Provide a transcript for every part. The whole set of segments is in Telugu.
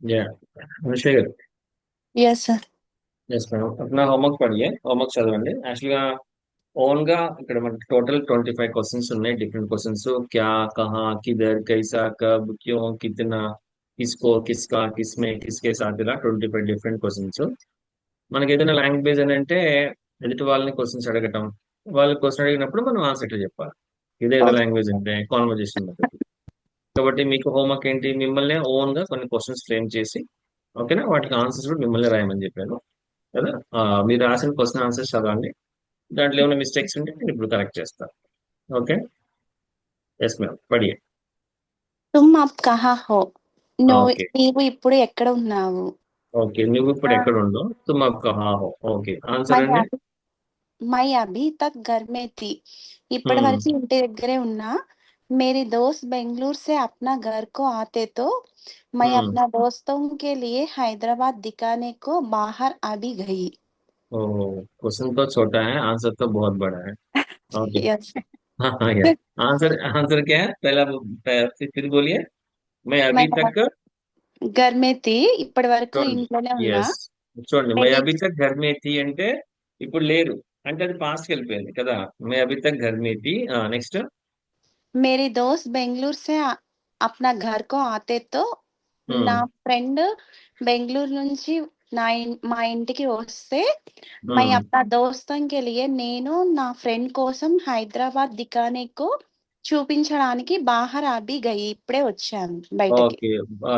या Anushka garu yes sir yes madam అట్లా హోంవర్క్ పడియే హోంవర్క్ చదవండి యాక్చువల్గా ఓన్గా ఇక్కడ మనకి టోటల్ ట్వంటీ ఫైవ్ క్వశ్చన్స్ ఉన్నాయి డిఫరెంట్ క్వశ్చన్స్ క్యా కహా కిదర్ కైసా కబ్ క్యో కితనా కిస్కో కిస్కా కిస్మే కిస్కే సాత్ ట్వంటీ ఫైవ్ డిఫరెంట్ క్వశ్చన్స్ మనకి ఏదైనా లాంగ్వేజ్ అని అంటే ఎదుటి వాళ్ళని క్వశ్చన్స్ అడగటం. వాళ్ళు క్వశ్చన్ అడిగినప్పుడు మనం ఆన్సర్ చెప్పాలి. ఇదే లాంగ్వేజ్ అంటే కాన్వర్జేషన్ కాబట్టి మీకు హోంవర్క్ ఏంటి మిమ్మల్ని ఓన్ గా కొన్ని క్వశ్చన్స్ ఫ్రేమ్ చేసి ఓకేనా వాటికి ఆన్సర్స్ కూడా మిమ్మల్ని రాయమని చెప్పాను కదా ఆ, మీరు రాసిన క్వశ్చన్ ఆన్సర్స్ చదవండి దాంట్లో ఏమైనా మిస్టేక్స్ ఉంటే నేను ఇప్పుడు కరెక్ట్ చేస్తాను ఓకే ఎస్ మ్యామ్ పడి तुम अब कहाँ हो నువ్వు ఓకే నీవు ఇప్పుడు ఎక్కడ ఉన్నావు ఓకే నువ్వు ఇప్పుడు ఎక్కడ ఉండవు తుమ్ అబ్ కహా హో ఓకే ఆన్సర్ మై అండి అభి మై అభి తక్ घर में थी ఇప్పటి Hmm. వరకు ఇంటి దగ్గరే ఉన్నా मेरी दोस्त बेंगलुरु से अपना घर को आते तो मैं Hmm. अपना दोस्तों के लिए हैदराबाद दिखाने को बाहर अभी गई ओ क्वेश्चन तो छोटा है आंसर तो बहुत बड़ा है ओके यस हाँ हाँ यार आंसर आंसर क्या है पहला फिर फिर बोलिए मैं मैं अभी तक घर में थी ఇప్పటి వరకు చూడండి ఇంట్లోనే ఉన్నా ఎస్ చూడండి మై मेरी అభి తక్ ఘర్ మే థీ అంటే ఇప్పుడు లేరు అంటే అది పాస్ట్ కి వెళ్ళిపోయింది కదా మై అభి తక్ ఘర్ మే థీ నెక్స్ట్ मेरी दोस्त बेंगलुरु से आ- अपना घर को आते तो నా ఫ్రెండ్ బెంగళూరు నుంచి నా ఇన్- మా ఇంటికి వస్తే మై అప్నా దోస్తం కే లియే నేను నా ఫ్రెండ్ కోసం హైదరాబాద్ దికానేకు చూపించడానికి బాహర్ అభి గయి ఇప్పుడే వచ్చాను బయటకి ఓకే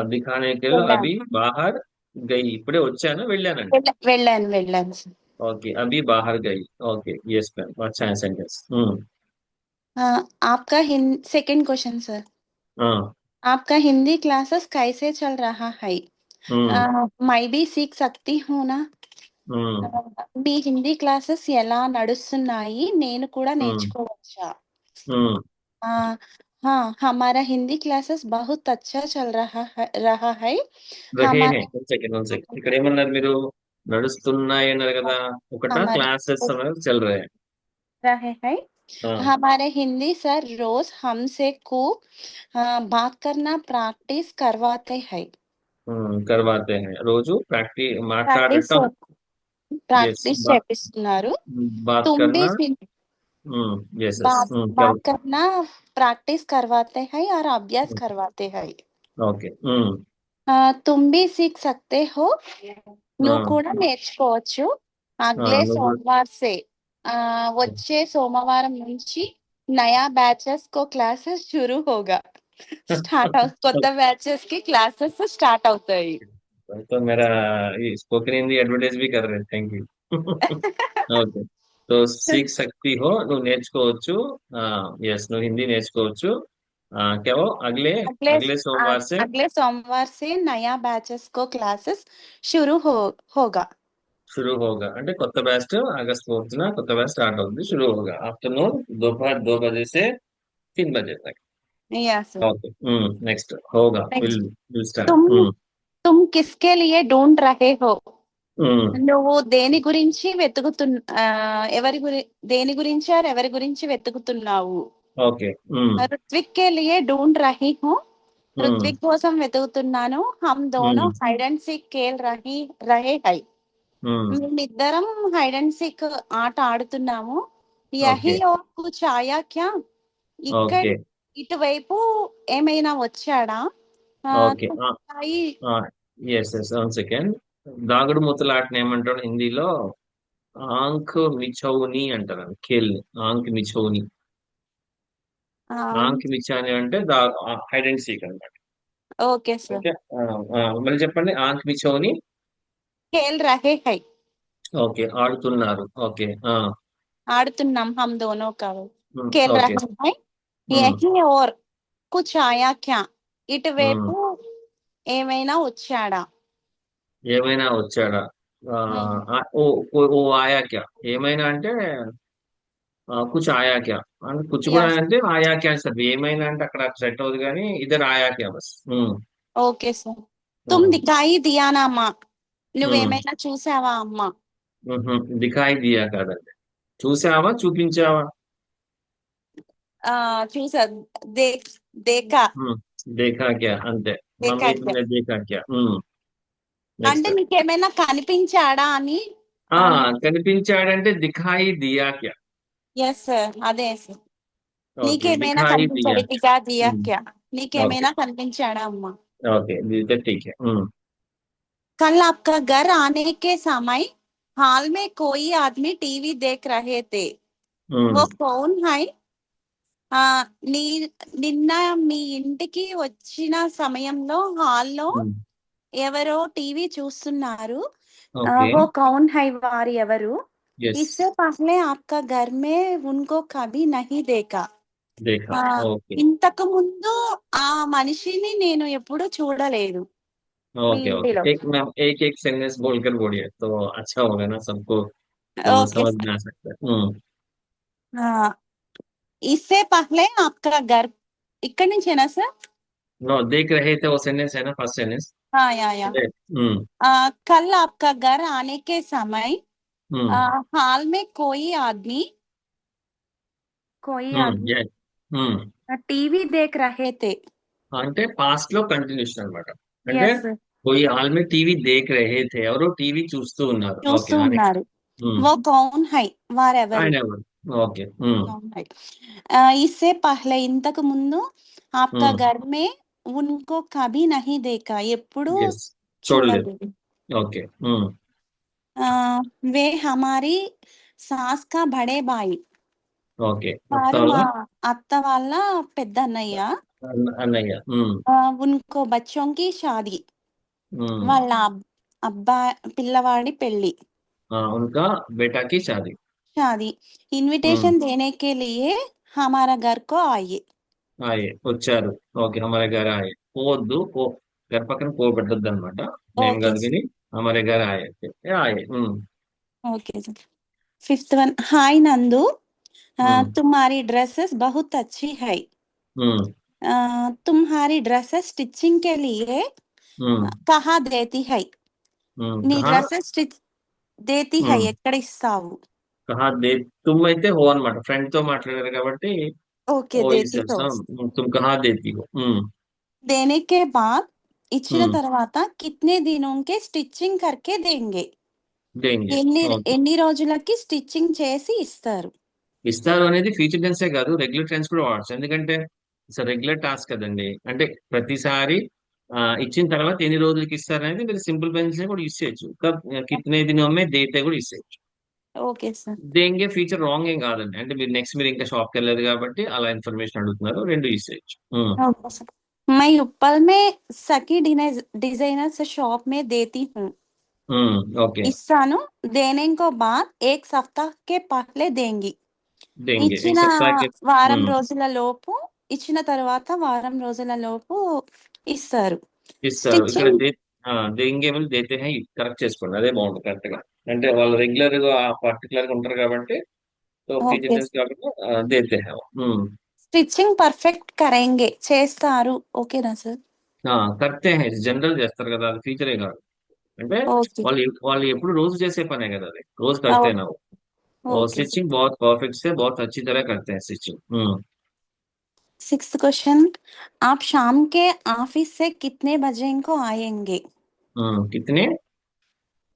దిఖానే కే వెళ్ళాను. అభి బాహర్ గయి ఇప్పుడే వచ్చాను వెళ్ళానండి వెళ్ళ- వెళ్ళాను వెళ్ళాను సార్. ఓకే అభి బాహర్ గయి ఓకే ఎస్ మ్యామ్ అచ్చా సెంటెన్స్ ఆ, आपका हिंदी सेकंड क्वेश्चन सर आपका हिंदी क्लासेस कैसे चल रहा है आ, मैं भी सीख सकती हूँ ना ఆ, మీ హిందీ క్లాసెస్ ఎలా నడుస్తున్నాయి నేను కూడా Hmm. నేర్చుకోవచ్చా ఆ, हाँ हमारा हिंदी क्लासेस बहुत अच्छा चल रहा है रहा है రహే हमारे high one second one second ఇక్కడ ఏమన్నారు మీరు నడుస్తున్నాయి అన్నారు కదా ఒకట हमारे క్లాసెస్ అన్నారు చల్ రహే रहे हैं हमारे हिंदी सर रोज हमसे खूब आ, बात करना प्रैक्टिस करवाते हैं కర్వాతే హై రోజు ప్రాక్టీస్ प्रैक्टिस మాట్లాడటం प्रैक्टिस बा- చేపిస్తున్నారు బాత్ तुम भी కర్నా सिर्फ ఎస్ बात बात करना प्रैक्टिस करवाते हैं और अभ्यास Hmm. करवाते हैं ఓకే ఆ, तुम भी सीख सकते हो నువ్వు ఆ. కూడా నేర్చుకోవచ్చు అగ్లే నువ్వు కూడా- సోమవార్ సే ఆ, వచ్చే సోమవారం నుంచి నయా బ్యాచెస్ కో క్లాసెస్ షురు హోగా స్టార్ట్ అవు కొత్త బ్యాచెస్ కి క్లాసెస్ స్టార్ట్ అవుతాయి तो मेरा ये स्पोकन हिंदी एडवर्टाइज भी कर रहे हैं thank you okay so seek సక్తి హో నువ్వు నేర్చుకోవచ్చు ఎస్ నువ్వు హిందీ నేర్చుకోవచ్చు ఆ, కేవో అగలే అగ్లే అగలే సోమవార్ సే అగ్లే సోమవార్ సే నయా బ్యాచెస్ కో క్లాసెస్ షురు హో హోగా शुरू होगा అంటే కొత్త బ్యాచ్ अगस्त 4th ना కొత్త బ్యాచ్ స్టార్ట్ అవుతుంది शुरू होगा आफ्टरनून दोपहर 2 बजे से 3 बजे तक या सर ओके नेक्स्ट होगा विल विल स्टार्ट तुम तुम నువ్వు దేని గురించి వెతుకుతు ఎవరి గురి దేని గురించి ఆర్ ఎవరి గురించి వెతుకుతున్నావు? ఓకే. ఋత్విక్ కే లియే ఢూండ్ రహీ హూ? ఋత్విక్ కోసం వెతుకుతున్నాను. హమ్ దోనో హైడ్ అండ్ సీక్ కేల్ రహీ రహే హై. మేమిద్దరం హైడ్ అండ్ సీక్ ఆట ఆడుతున్నాము. యహి Okay. ఓర్ కుచ్ ఆయా క్యా ఇక్కడ ఇటువైపు ఏమైనా వచ్చాడా? ఎస్ ఎస్ వన్ సెకండ్ దాగుడు మూతల ఆటని ఏమంటాడు హిందీలో? ఆంక్ మిచౌని అంటారు. ఖేల్ ఆంక్ మిచౌని. ఆంక్ మిచాని అంటే హైడ్ అండ్ సీక్ అన్నమాట. Okay sir. మళ్ళీ చెప్పండి. ఆంక్ మిచౌని ఖేల్ రహే హై ఓకే ఆడుతున్నారు ఓకే ఆడుతున్నాం హమ్ దోనో కావు కేల్ రహే హై యహీ ఓర్ కుచ్ ఆయా క్యా ఇటువైపు ఏమైనా వచ్చాడా ఏమైనా వచ్చాడా ఓ ఆయాక్య ఏమైనా అంటే కుచ్ ఆయాక్య అంటే కుచ్ కూడా అంటే ఆయాక్య సార్ ఏమైనా అంటే అక్కడ సెట్ అవుతుంది కానీ ఇద్దరు ఆయాక్య బస్ ఓకే సార్ తుమ్ దికాయి దియానా మా నువ్వేమైనా చూసావా అమ్మా ఉహు, దిఖాయి దియా కాదండి చూసావా చూపించావా ఆ చూసా దే దేకా ఉమ్, దేఖా క్యా అంతే దేఖా మమ్మీ క్యా. తుమ్నే దేఖా క్యా ఉమ్, అంటే నెక్స్ట్ మీకు ఏమైనా కనిపించాడా అని ఆ కనిపించాడంటే దిఖాయి దియా క్యా ఎస్ సార్ అదే సార్ ఓకే నీకేమైనా దిఖాయి దియా కనిపించాడు దిగా దియా हम्म, క్యా నీకేమైనా కనిపించాడా అమ్మా ओके तो ठीक है हम्म कल आपका घर आने के समय हॉल में कोई आदमी टीवी देख रहे थे वो हम्म कौन है ఆ నీ నిన్న మీ ఇంటికి వచ్చిన సమయంలో హాల్లో हम्म, ఎవరో టీవీ చూస్తున్నారు ఆ, ओके वो कौन है వారు ఎవరు यस इससे पहले आपका घर में उनको कभी नहीं देखा देखा ఆ, ओके ఇంతకు ముందు ఆ మనిషిని నేను ఎప్పుడూ చూడలేదు మీ ओके ओके ఇంటిలో एक मैम एक एक सेंटेंस बोलकर बोलिए तो अच्छा होगा ना सबको समझ ఓకే समझ में आ सकता है हम्म ఆ, इससे पहले आपका घर ఇక్కడి నుంచేనా సార్ नो देख रहे थे वो सेंटेंस है ना फर्स्ट सेंटेंस हाँ या या हम्म आ, कल आपका घर आने के समय हम्म आ, हाल में कोई आदमी कोई हम्म आदमी yes हम्म टीवी देख रहे थे అంటే పాస్ట్ లో కంటిన్యూషన్ అన్నమాట అంటే यस పోయి హాల్ में టీవీ దేఖ్ రహే थे ఎవరు టీవీ చూస్తూ ఉన్నారు ఓకే చూస్తూ ఉన్నారు हम्म वो कौन है వారెవరు ఆయన ఎవరు ఓకే हम्म कौन है आ, इससे पहले ఇంతకు ముందు आपका हम्म घर में उनको कभी नहीं देखा ఎప్పుడు yes చూడలేదు చూడలేదు ఓకే हम्म आ, वे हमारी सास का बड़े भाई ఓకే వారు అత్తాల మా అత్త వాళ్ళ పెద్ద అన్నయ్య ఉన్కో బచ్చోంకి షాది వాళ్ళ అబ్బా పిల్లవాడి పెళ్ళి ఉన్కా బేటాకి షాది షాది ఇన్విటేషన్ దేనేకే లియే హమారా గర్కో ఆయే ఆయే వచ్చారు ఓకే హమారా గారు ఆయే పోవద్దు పో గారి పక్కన పోబెట్టద్దు అనమాట మేము కలిగిని హమారే గారు ఆయే ఆయే ఓకే ఫిఫ్త్ వన్ హాయ్ నందు తుమారి డ్రెస్సెస్ బహుత్ అచ్చి హై तुम्हारी ड्रेसेस बहुत अच्छी है हम्म आ, तुम्हारी ड्रेसेस स्टिचिंग के लिए हम्म कहाँ देती है हम्म నీ कहाँ డ్రెస్సెస్ స్టిచ్ దేతి హై हम्म ఎక్కడ ఇస్తావు कहा दे तुम అయితే హో అనమాట ఫ్రెండ్ తో మాట్లాడారు కాబట్టి ఓకే ఓ దేతి యూస్ హో చేస్తాం तुम कहाँ देती हो हम्म देने के बाद ఇచ్చిన हम्म తర్వాత కితనే దినోं के స్టిచ్చింగ్ करके देंगे देंगे ఎన్ని ఓకే ఎన్ని రోజులకి స్టిచ్చింగ్ చేసి ఇస్తారు ఇస్తారు అనేది ఫ్యూచర్ టెన్సే కాదు రెగ్యులర్ టెన్స్ కూడా వాడచ్చు ఎందుకంటే ఇట్స్ రెగ్యులర్ టాస్క్ కదండి అంటే ప్రతిసారి ఆ, ఇచ్చిన తర్వాత ఎన్ని రోజులకి ఇస్తారు అనేది మీరు సింపుల్ పెన్స్ కూడా యూస్ చేయొచ్చు కబ్ కితనే దినమే దేతే కూడా యూస్ చేయొచ్చు ఓకే సార్ దేంగే ఫీచర్ రాంగ్ ఏం కాదండి అంటే మీరు నెక్స్ట్ మీరు ఇంకా షాప్కి వెళ్ళలేదు కాబట్టి అలా ఇన్ఫర్మేషన్ అడుగుతున్నారు రెండు యూస్ చేయొచ్చు ఉమ్, ఓకే సార్ मैं उपल में सकी डिजाइनर से शॉप में देती हूँ ఉమ్, ఓకే ఇస్తాను देने को बाद एक सप्ताह के पहले देंगी దేంగే ఇచ్చిన एक सप्ताह के వారం ఉమ్, రోజుల లోపు ఇచ్చిన తర్వాత వారం రోజుల లోపు ఇస్తారు. ఇస్తారు. కరెక్ట్ చేసుకోండి. అదే బాగుంటుంది కరెక్ట్గా. అంటే వాళ్ళు రెగ్యులర్గా పర్టికులర్గా ఉంటారు కాబట్టి స్టిచ్చింగ్ పర్ఫెక్ట్ కరెంగే చేస్తారు. ఓకేనా సార్? కరెక్టే జనరల్ చేస్తారు కదా అది ఫీచరే కాదు. అంటే వాళ్ళు వాళ్ళు ఎప్పుడు రోజు చేసే పనే కదా అది. రోజు కరెక్టేనా స్టిచ్చింగ్ బాత్ పర్ఫెక్ట్ సే బాత్ కరెక్టే స్టిచ్చింగ్. सिक्स क्वेश्चन आप शाम के ऑफ़िस से कितने बजे इनको आएँगे? हम्म कितने?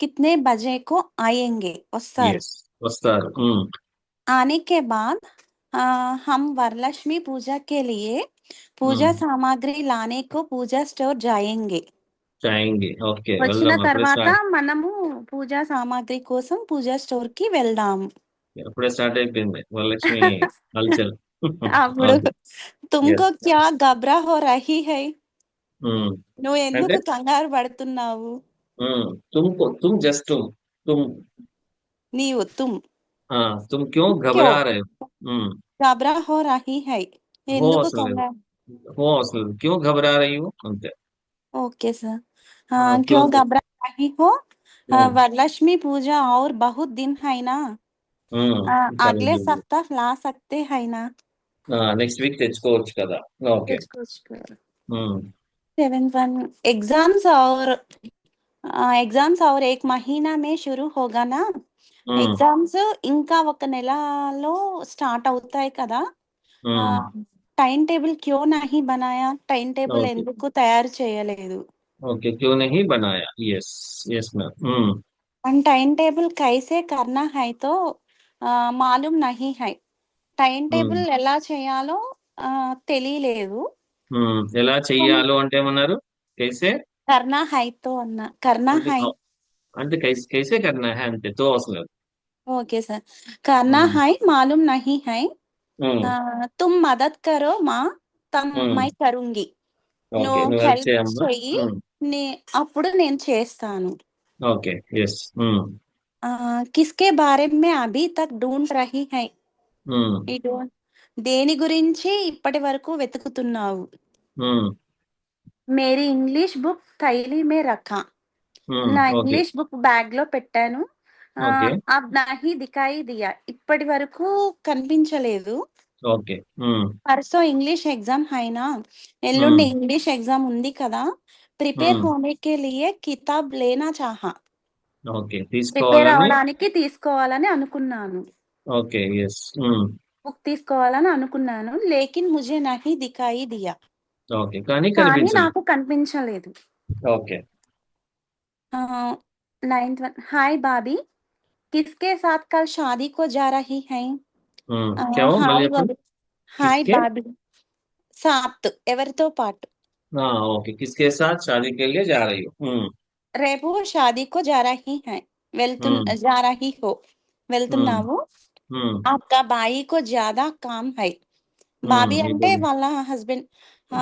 कितने बजे को आएँगे? वस्तार हम्म। आने के बाद हम वरलक्ष्मी पूजा के लिए पूजा सामग्री लाने को पूजा स्टोर जाएँगे। जाएँगे ओके వచ్చిన వెళ్దాం అప్పుడే తర్వాత స్టార్ట్ మనము పూజా సామాగ్రి కోసం పూజా స్టోర్ కి వెళ్దాం స్టార్ట్ అయిపోయింది వరలక్ష్మి అప్పుడు ఓకే తుమ్కో ఎస్ క్యా గబ్రా హో రహీ హై हम्म నువ్వు అంటే ఎందుకు కంగారు పడుతున్నావు हम्म तुमको तुम जस्ट तुम तुम నీవు తుమ్ हाँ तुम क्यों క్యో घबरा रहे हो हम्म గబ్రా హో రహీ హై हो ఎందుకు అసలు లేదు కంగారు हो అసలు లేదు क्यों घबरा रही हो అంతే ओके सर हाँ हाँ क्यों क्यों घबरा रही हो हाँ, हम्म वरलक्ष्मी पूजा और बहुत दिन है ना हम्म आ, चलो अगले जो भी सप्ताह ला सकते हैं ना నెక్స్ట్ వీక్ తెచ్చుకోవచ్చు కదా ఓకే कुछ कुछ हम्म सेवन वन एग्जाम्स और एग्जाम्स और एक महीना में शुरू होगा ना हम्म ఎగ్జామ్స్ ఇంకా ఒక నెలలో స్టార్ట్ అవుతాయి కదా हम्म టైం టేబుల్ క్యో నహీ బనాయా టైం టేబుల్ ఓకే ఎందుకు తయారు చేయలేదు ओके क्यों नहीं बनाया yes yes ma'am hmm and time table కైసే కర్నా హై తో ఆ, మాలూమ్ నహీ హై టైం టేబుల్ ఎలా చేయాలో తెలియలేదు. ఎలా చెయ్యాలో అంటే ఏమన్నారు? కైసే? కర్ణా హైతో అన్న. కర్ణా హై. అంటే కైసే కర్ణా హై అంటే తో అవసరం లేదు ఓకే సార్. కర్ణా హై మాలూమ్ నహి హై. తుమ్ మదత్ కరో మా తమ్ మై కరుంగి. నువ్వు హెల్ప్ చెయ్యి. అప్పుడు నేను చేస్తాను. ఓకే ఎస్ కిస్కే బారే మే అభి తక్ డూంట్ రహి హై. ఈ దేని గురించి ఇప్పటి వరకు వెతుకుతున్నావు? మేరీ ఇంగ్లీష్ బుక్ థైలీ మే రఖా. నా ఇంగ్లీష్ బుక్ బ్యాగ్లో పెట్టాను అబ్ నాహి దికాయి దియా. ఇప్పటి వరకు కనిపించలేదు. పర్సో ఇంగ్లీష్ ఎగ్జామ్ హైనా? ఎల్లుండి ఇంగ్లీష్ ఎగ్జామ్ ఉంది కదా? ప్రిపేర్ హోనేకే లియే కితాబ్ లేనా చాహా? ప్రిపేర్ అవడానికి తీసుకోవాలని అనుకున్నాను. ఓకే ఎస్ हम्म బుక్ తీసుకోవాలని అనుకున్నాను లేకిన్ ముజే నహీ దికాయి దియా ఓకే కానీ కానీ కనిపించలేదు నాకు కనిపించలేదు ఓకే नाइन्थ वन हाय भाभी किसके साथ कल शादी को जा रही हैं हम्म ఆ, क्या हो మళ్ళీ హాయ్ చెప్పండి బాబీ హాయ్ किसके బాబీ సాత్ ఎవరితో పాటు हाँ ओके किसके साथ शादी के लिए जा रही हो हम्म రేపు షాదీకో जा रही हैं వెళ్తు हम्म जा रही हो हम्म వెళ్తున్నావు हम्म आपका भाई को ज्यादा काम है हम्म బాబీ ये అంటే बोलिए వాళ్ళ హస్బెండ్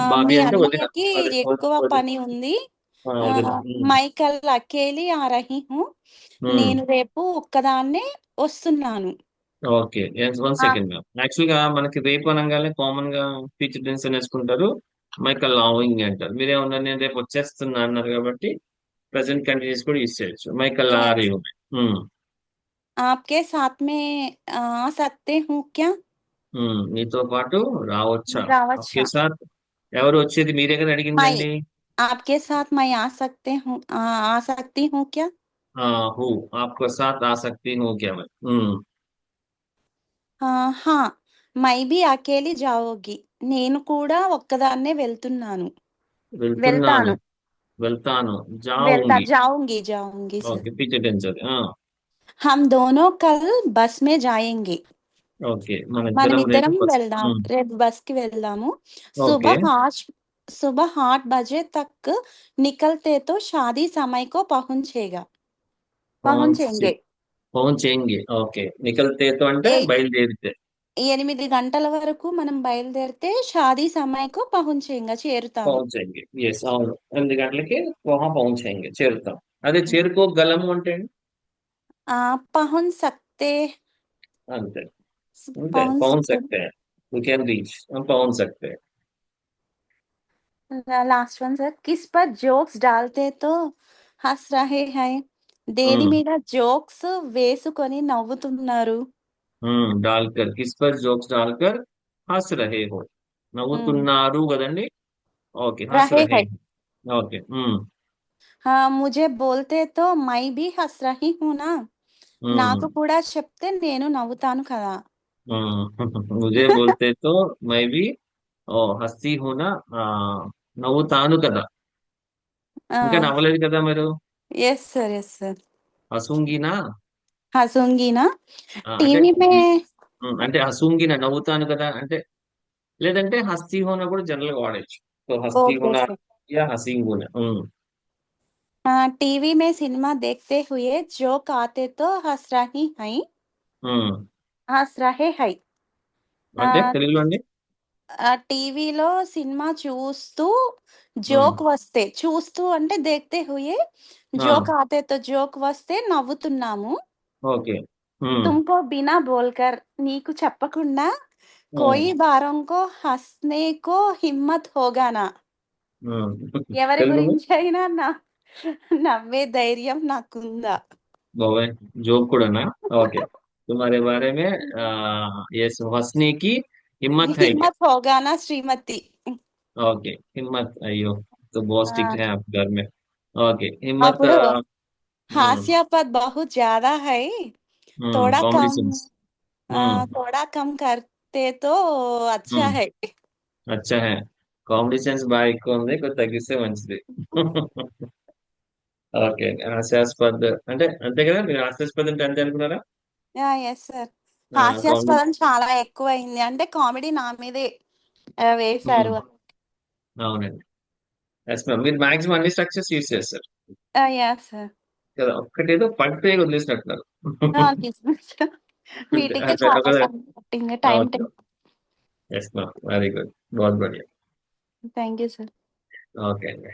బాబీ మీ అంటే వదిన అన్నయ్యకి అదే వదిన ఎక్కువ వదిన పని ఉంది ఆ, ఆ, వదిన ఉమ్, మైకల్ అకేలి ఆ రహీ హూ ఉమ్, నేను రేపు ఒక్కదాన్నే వస్తున్నాను ఓకే వన్ ఆ, సెకండ్ మ్యామ్ యాక్చువల్ గా మనకి రేపు అనగానే కామన్ గా ఫ్యూచర్ టెన్స్ అని వేసుకుంటారు మైకల్ లావింగ్ అంటారు మీరేమన్నారు నేను రేపు వచ్చేస్తున్నా అన్నారు కాబట్టి ప్రెసెంట్ కంటిన్యూస్ కూడా యూస్ చేయొచ్చు మైకల్ yes. Are um, आपके साथ में आ सकते हूँ क्या? హ్మ్. మీతో పాటు రావచ్చా? आपके రావచ్చా? साथ ఎవరు వచ్చేది మీరే కదా మై అడిగిందండి. आपके साथ मैं आ सकते हूँ आ, आ सकती हूँ क्या? हाँ, हूँ. आपके साथ आ सकती हूँ क्या मैं? हम्म. ఆ, హా మై బి అకేలి జావోగి నేను కూడా ఒక్కదాన్నే వెళ్తున్నాను వెళ్తున్నాను వెళ్తాను వెళ్తాను వెళ్తా జావుంగి. జావుంగి జావుంగి సార్ ఓకే టీచర్ టెన్స్ అది. ఆ. హమ్ దోనో కల్ బస్ మే జాయింగి ఓకే మనం ఇద్దరం వెళ్దాం రేపు బస్కి వెళ్దాము. సుబహ్ సుబహ్ హాట్ బజే తక్ నికల్తే తో షాదీ సమయ కో పహుంచేగా పహుంచేంగే పహుంచేంగే ఓకే నికల్తే తో అంటే బయలుదేరితే. ఎనిమిది గంటల వరకు మనం బయలుదేరితే షాదీ సమయకు పహుంచేంగా చేరుతాం పహుంచేంగే ఎస్ అవును. ఎనిమిది గంటలకి పహుంచేంగే చేరుతాం. అదే చేరుకోగలము అంటే అండి पहुँच सकते। हाँ, पहुँच सकते। हैं। वी कैन रीच हम पहुँच सकते हैं। लास्ट वन सर किस पर जोक्स डालते तो हंस रहे हैं? దేని Hmm. మీద జోక్స్ వేసుకొని నవ్వుతున్నారు हम्म डालकर किस पर जोक्स डालकर हंस रहे हो? నవ్వుతున్నారు కదండి ओके हंस रहे हैं। ओके हम्म। हाँ मुझे बोलते तो मैं भी हंस रही हूँ ना। నాకు ఉమ్ కూడా చెప్తే నేను నవ్వుతాను కదా ఉమ్ मुझे बोलते तो मैं भी ఓ హస్తి హూనా ఆ, నవ్వుతాను కదా ఇంకా నవ్వలేదు కదా మీరు ఎస్ సార్ ఎస్ సార్ హసూంగినా हंसूंगी ना ఆ, అంటే टीवी में ఉమ్, అంటే హసూంగినా నవ్వుతాను కదా అంటే లేదంటే హస్తి హోనా కూడా జనరల్ గా వాడచ్చు so హస్తి okay హోనా sir yeah Haseen హోనా ఉమ్, टीवी में सिनेमा देखते हुए जोक आते तो हंस रही हैं ఉమ్. हंस रहे हैं అంటే తెలుగులో అండి టీవీలో సినిమా చూస్తూ ఉమ్, జోక్ వస్తే చూస్తూ అంటే దేఖతే హుయే ఆ, జోక్ ఆతే తో జోక్ వస్తే నవ్వుతున్నాము ఓకే ఉమ్, తుమ్కో బినా బోల్కర్ నీకు చెప్పకుండా ఉమ్, కోయి బారం కో హస్నే కో హిమ్మత్ హోగానా ఉమ్. ఎవరి తెలుగులో గురించి అయినా నా నవ్వే ధైర్యం నాకుందా బాబాయ్ जोक కూడానా ఓకే तुम्हारे बारे में आ, ये हंसने की हिम्मत है क्या హిమ్మత్ హోగానా శ్రీమతి ओके हिम्मत अयो तो बहुत ఆ, स्ट्रिक्ट है आप घर में ओके हिम्मत అప్పుడు आ, हम्म हास्यास्पद बहुत ज्यादा है हम्म थोड़ा कॉमेडी कम सेंस आ, हम्म थोड़ा कम करते तो अच्छा हम्म है अच्छा है కామెడీ సెన్స్ బాగా ఎక్కువ ఉంది కొంచెం తగ్గిస్తే మంచిది ఓకే. హాస్యాస్పద్ అంటే అంతే కదా? మీరు హాస్యాస్పద్ అంటే అంతే అనుకున్నారా ఎస్ సార్ హాస్యాస్పదం చాలా ఎక్కువైంది. అంటే కామెడీ నా మీదే ఆ, వేశారు అవునండి. ఎస్ మ్యామ్ మీరు మాక్సిమం అన్ని స్ట్రక్చర్స్ యూస్ చేస్తారు. యా సార్ కదా? ఒక్కటేదో పంటే వదిలేసినట్టున్నారు. మీటింగ్ అదే, చాలా ఒకదే. సమయం పట్టింది time okay. Yes ma'am very good బాగుంది థ్యాంక్ యూ సార్ ఓకే అండి.